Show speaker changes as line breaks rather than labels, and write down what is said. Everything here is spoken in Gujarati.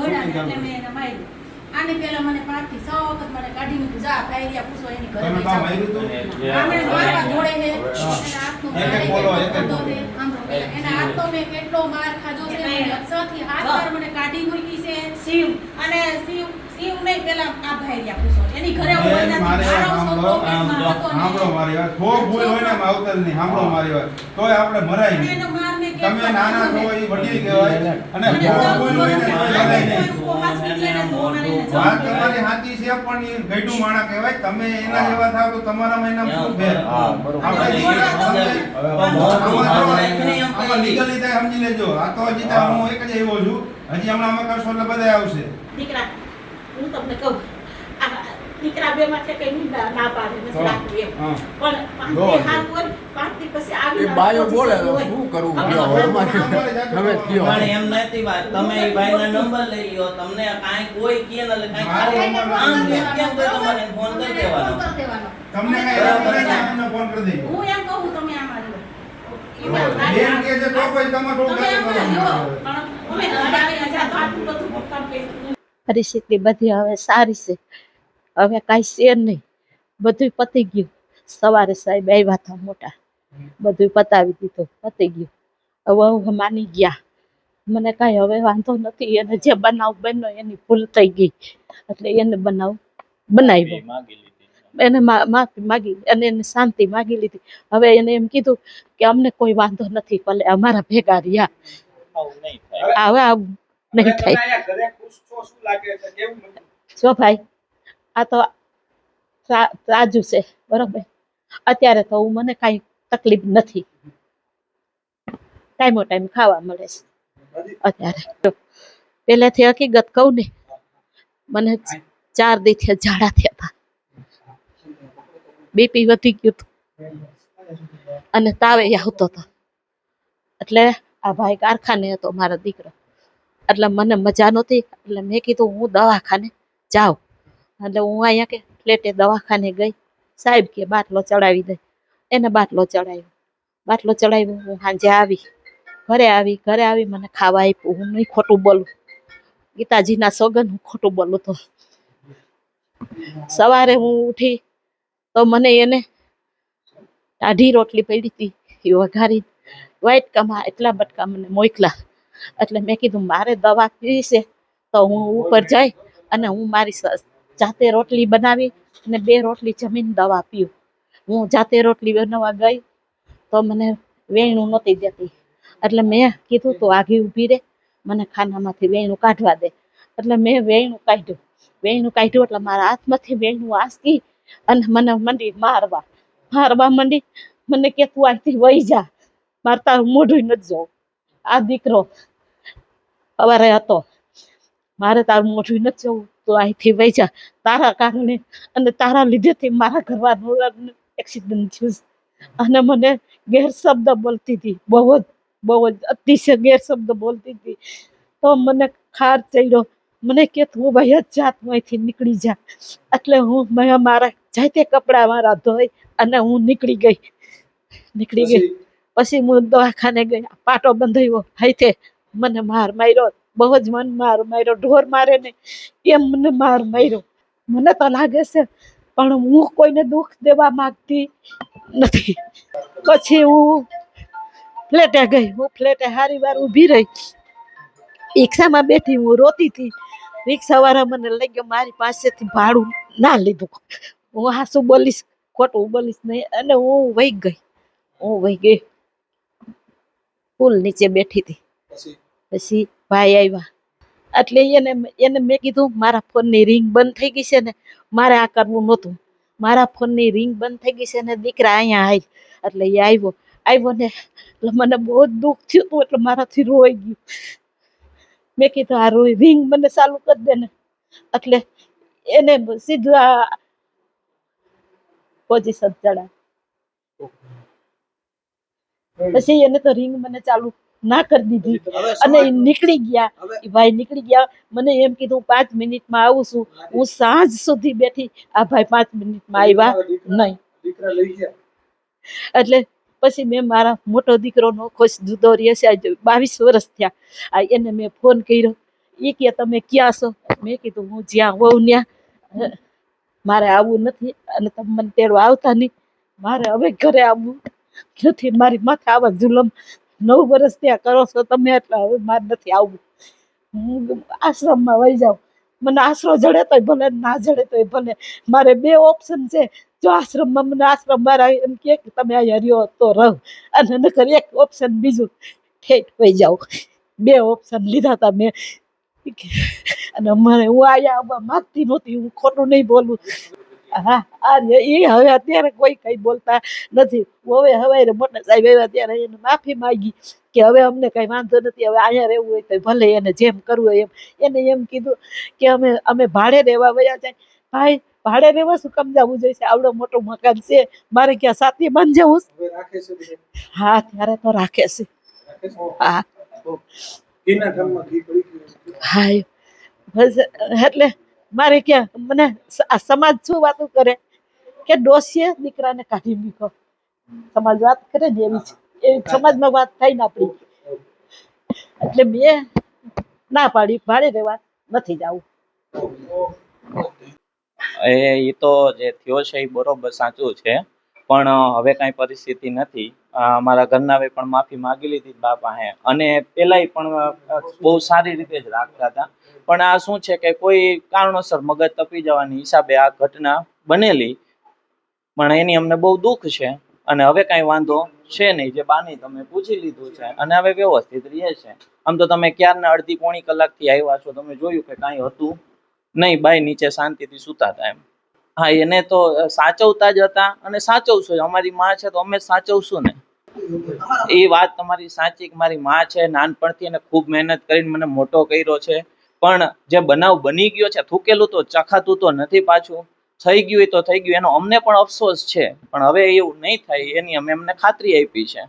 ઘોડા એટલે મેં એને માર્યું. આને પેલા મને પાંચથી છ વખત મને કાઢી મૂક્યું જા ફાયરિયા પૂછો એની ઘરે
તું?
મારવા દોડે છે. એના હાથનો
એક એક
ભાઈ
બોલો,
કેટલો
એક
ખાધો છે. એના હાથનો મેં કેટલો માર ખાધો છે મને છથી હાથ વાર મને કાઢી મૂકી છે. શિવ. અને શિવ શિવ નહીં પેલા આ ભાઈરિયા પૂછો. એની ઘરે હું
મારો
મારી
વાત. ભૂલ હોય ને એમાં અવતર નહીં સાંભળો મારી વાત. તોય આપણે મરાય નહીં. તમે નાના છો એ વડીલ કહેવાય. અને વાત તમારી સાચી છે પણ એ ગઈડું માણા કહેવાય. તમે એના જેવા થાવ તો તમારામાં એના શું ફેર
હા,
આપણે લીગલી થાય સમજી લેજો. આ તો હજી હું. એક જ એવો છું. હજી હમણાં અમે કરશો એટલે બધા આવશે.
દીકરા હું તમને કહું. દીકરા બે માં છે કે ના ના પાડે નથી રાખવું એમ. પણ
એ બાયો બોલે તો શું કરવું? કયો હવે તમે કયો
પણ એમ નથી વાત. તમે એ ભાઈના નંબર લઈ લ્યો. તમને કાંઈ કોઈ કે ન કાંઈ ખાલી આમ કેમ તો તમારે ફોન કરી દેવાનો.
ફોન કરી દેવાનો.
તમને કઈ ફોન કરી દેજો
હું એમ કહું તમે આમ
કે છે તો.
પરિસ્થિતિ બધી હવે સારી છે. હવે કાંઈ છે નહીં. બધું પતી ગયું. સવારે સાહેબ આવ્યા હતા મોટા. બધું પતાવી દીધું પતી ગયું. હવે હવે માની ગયા. મને કાંઈ હવે વાંધો નથી એને જે બનાવ બન્યો એની ભૂલ થઈ ગઈ. એટલે એને બનાવ બનાવ્યો. એને માફી માગી અને એને શાંતિ માગી લીધી. હવે એને એમ કીધું કે અમને કોઈ વાંધો નથી ભલે અમારા ભેગા રહ્યા. હવે આવું નહીં થાય. જો ભાઈ આ તો રાજુ છે બરોબર? અત્યારે તો હું મને કાંઈ તકલીફ નથી. ટાઈમો ટાઈમ ખાવા મળે છે. અત્યારે પહેલેથી હકીકત કહું ને, મને ચાર દીથી ઝાડા થયા હતા બીપી વધી ગયું હતું અને તાવે આવતો હતો એટલે આ ભાઈ કારખાને હતો મારો દીકરો. એટલે મને મજા નહોતી. એટલે મેં કીધું હું દવાખાને જાઉં. એટલે હું અહીંયા કે ફ્લેટે દવાખાને ગઈ. સાહેબ કે, બાટલો ચડાવી દે. એને બાટલો ચડાવ્યો બાટલો ચડાવ્યો હું સાંજે આવી. ઘરે આવી ઘરે આવી મને ખાવા આપ્યું. હું નહીં ખોટું બોલું. ગીતાજીના સોગન હું ખોટું બોલું તો. સવારે હું ઉઠી તો મને એને ટાઢી રોટલી પડી હતી. એ વઘારી વાઈટ કમા, એટલા બટકા મને મોકલા. એટલે મેં કીધું, મારે દવા પીવી છે. તો હું ઉપર જઈ અને હું મારી જાતે રોટલી બનાવી અને બે રોટલી જમીન દવા પીવું હું જાતે રોટલી બનાવવા ગઈ તો મને વેણું નહોતી દેતી. એટલે મેં કીધું તું આગી ઊભી રહે મને ખાનામાંથી વેણું કાઢવા દે. એટલે મેં વેણું કાઢ્યું. વેણું કાઢ્યું એટલે મારા હાથમાંથી વેણું આસકી અને મને મંડી મારવા. મારવા મંડી મને કે, તું અહીંથી વહી જા, મારે તારું મોઢું નથી જવું. આ દીકરો સવારે હતો. મારે તારું મોઢું નથી જવું, તું અહીંથી વહી જા. તારા કારણે અને તારા લીધેથી મારા ઘરવાળાનું એક્સિડન્ટ થયું અને મને ગેરશબ્દ બોલતી હતી બહુ જ બહુ જ અતિશય ગેરશબ્દ બોલતી હતી. તો મને ખાર ચડ્યો. મને કે તું ભાઈ જાત અહીંથી નીકળી જા. એટલે હું મેં મારા જાતે કપડાં મારા ધોઈ અને હું નીકળી ગઈ. નીકળી ગઈ. પછી? હું દવાખાને ગઈ. પાટો બંધાયો હાઈથે. મને માર માર્યો. બહુ જ મન માર માર્યો. ઢોર મારે ને એમ મને માર માર્યો. મને તો લાગે છે પણ હું કોઈને દુઃખ દેવા માંગતી નથી. પછી હું ફ્લેટે ગઈ. હું ફ્લેટે હારી વાર ઊભી રહી. રિક્ષામાં બેઠી હું રોતી હતી. રિક્ષાવાળા મને લઈ ગયો. મારી પાસેથી ભાડું ના લીધું. હું હાસું બોલીશ ખોટું બોલીશ નહીં. અને હું વહી ગઈ. હું વહી ગઈ. પુલ નીચે બેઠી હતી. પછી? ભાઈ આવ્યા. એટલે એને એને મેં કીધું મારા ફોનની રિંગ બંધ થઈ ગઈ છે ને મારે આ કરવું નહોતું. મારા ફોનની રિંગ બંધ થઈ ગઈ છે ને દીકરા અહીંયા આવી એટલે એ આવ્યો. આવ્યો ને એટલે મને બહુ જ દુઃખ થયું હતું એટલે મારાથી રોઈ ગયું. મેં કીધું આ રોઈ રિંગ મને ચાલુ કરી દે ને. એટલે એને સીધું આ પોઝિશન ચડા પછી એને તો રિંગ મને ચાલુ ના કરી દીધી. અને નીકળી ગયા. ભાઈ નીકળી ગયા. મને એમ કીધું પાંચ મિનિટમાં આવું છું. હું સાંજ સુધી બેઠી. આ ભાઈ પાંચ મિનિટમાં આવ્યા નહીં. એટલે પછી મેં મારા મોટો દીકરોનો ખુશ દુદોરીએ છે. બાવીસ વર્ષ થયા. આ એને મેં ફોન કર્યો. એ કે તમે ક્યાં છો? મેં કીધું હું જ્યાં હોઉં ત્યાં મારે આવવું નથી અને તમે મને તેડવા આવતા નહીં. મારે હવે ઘરે આવવું નથી. મારી માથે આવા જુલમ નવ વર્ષ ત્યાં કરો છો તમે એટલે હવે મારે નથી આવવું હું આશ્રમમાં વહી જાઉં. મને આશરો જડે તોય ભલે, ના જડે તોય ભલે. મારે બે ઓપ્શન છે. જો આશ્રમમાં મને આશ્રમ મારા એમ કે તમે અહીંયા રહ્યો તો રહો. અને નકર એક ઓપ્શન બીજું, ઠેઠ હોઈ જાઓ. બે ઓપ્શન લીધા હતા મેં. અને મને હું અહીંયા આવવા માગતી નહોતી, હું ખોટું નહીં બોલું. હા આ એ હવે અત્યારે કોઈ કઈ બોલતા નથી. હવે હવે મોટા સાહેબ આવ્યા ત્યારે એને માફી માગી કે હવે અમને કઈ વાંધો નથી હવે અહીંયા રહેવું હોય તો ભલે એને જેમ કરવું હોય એમ. એને એમ કીધું કે અમે અમે ભાડે રહેવા વયા જાય. ભાઈ ભાડે રહેવા શું કમ જવું જોઈશે? આવડો મોટો મકાન છે. મારે ક્યાં સાથી બંધ જવું? હા ત્યારે તો રાખે છે. હા. હા એટલે મારે ક્યાં? મને આ સમાજ શું વાતો કરે? કે ડોસીએ દીકરાને કાઢી મૂકો સમાજ વાત કરે ને એવી એવી સમાજમાં વાત થાય ને આપણી. એટલે મેં ના પાડી, ભાડે રહેવા નથી જવું.
એ તો જે થયો છે એ બરોબર સાચું છે, પણ હવે કાંઈ પરિસ્થિતિ નથી. અ, અમારા ઘરનાએ પણ માફી માગી લીધી બાપા હે. અને પેલાય પણ બહુ સારી રીતે જ રાખતા હતા. પણ આ શું છે કે કોઈ કારણોસર મગજ તપી જવાની હિસાબે આ ઘટના બનેલી. પણ એની અમને બહુ દુઃખ છે. અને હવે કાંઈ વાંધો છે નહીં. જે બાની તમે પૂછી લીધું છે. અને હવે વ્યવસ્થિત રહે છે. આમ તો તમે ક્યારના અડધી પોણી કલાકથી આવ્યા છો તમે જોયું કે કાંઈ હતું નહીં. બાઈ નીચે શાંતિથી સૂતા હતા એમ. હા, એને તો સાચવતા જ હતા અને સાચવશું. અમારી માં છે તો અમે સાચવશું ને. એ વાત તમારી સાચી કે મારી માં છે, નાનપણથી એને ખૂબ મહેનત કરીને મને મોટો કર્યો છે. પણ જે બનાવ બની ગયો છે, થૂકેલું તો, ચખાતું તો નથી પાછું. થઈ ગયું તો થઈ ગયું. એનો અમને પણ અફસોસ છે. પણ હવે એવું નહીં થાય, એની અમે એમને ખાતરી આપી છે.